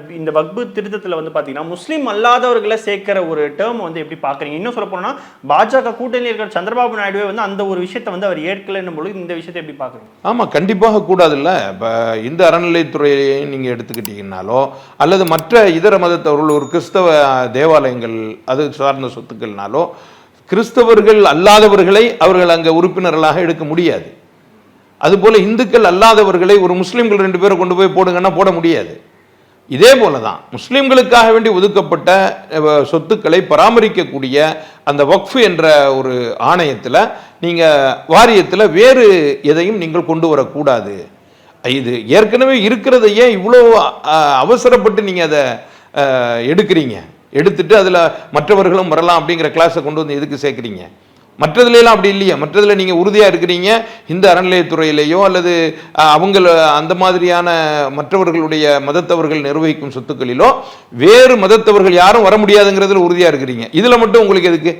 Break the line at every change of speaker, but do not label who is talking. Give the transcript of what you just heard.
இந்த வக்பு திருத்தத்தில் வந்து பார்த்தீங்கன்னா முஸ்லீம் அல்லாதவர்களை சேர்க்கிற ஒரு டேர்ம் வந்து எப்படி பார்க்குறீங்க இன்னும் சொல்ல போனால் பாஜக கூட்டணியில் இருக்கிற சந்திரபாபு நாயுடுவே வந்து அந்த ஒரு விஷயத்தை வந்து அவர் ஏற்கலைன்னும் பொழுது இந்த விஷயத்தை எப்படி பார்க்குறீங்க
ஆமாம் கண்டிப்பாக கூடாதுல்ல. இப்போ இந்த அறநிலைத்துறையை நீங்கள் எடுத்துக்கிட்டீங்கன்னாலோ அல்லது மற்ற இதர மதத்தவர்கள் ஒரு கிறிஸ்தவ தேவாலயங்கள் அது சார்ந்த சொத்துக்கள்னாலோ கிறிஸ்தவர்கள் அல்லாதவர்களை அவர்கள் அங்கே உறுப்பினர்களாக எடுக்க முடியாது. அதுபோல இந்துக்கள் அல்லாதவர்களை ஒரு முஸ்லீம்கள் ரெண்டு பேரை கொண்டு போய் போடுங்கன்னா போட முடியாது. இதே போல தான் முஸ்லீம்களுக்காக வேண்டி ஒதுக்கப்பட்ட சொத்துக்களை பராமரிக்கக்கூடிய அந்த வக்ஃப் என்ற ஒரு ஆணையத்தில் நீங்கள் வாரியத்தில் வேறு எதையும் நீங்கள் கொண்டு வரக்கூடாது. இது ஏற்கனவே இருக்கிறத ஏன் இவ்வளோ அவசரப்பட்டு நீங்கள் அதை எடுக்கிறீங்க? எடுத்துட்டு அதில் மற்றவர்களும் வரலாம் அப்படிங்கிற கிளாஸை கொண்டு வந்து எதுக்கு சேர்க்குறீங்க? மற்றதுலாம் அப்படி இல்லையா. மற்றதில் நீங்கள் உறுதியாக இருக்கிறீங்க. இந்த அறநிலையத்துறையிலேயோ அல்லது அவங்க அவங்கள அந்த மாதிரியான மற்றவர்களுடைய மதத்தவர்கள் நிர்வகிக்கும் சொத்துக்களிலோ வேறு மதத்தவர்கள் யாரும் வர முடியாதுங்கிறதுல உறுதியாக இருக்கிறீங்க. இதில் மட்டும் உங்களுக்கு எதுக்கு?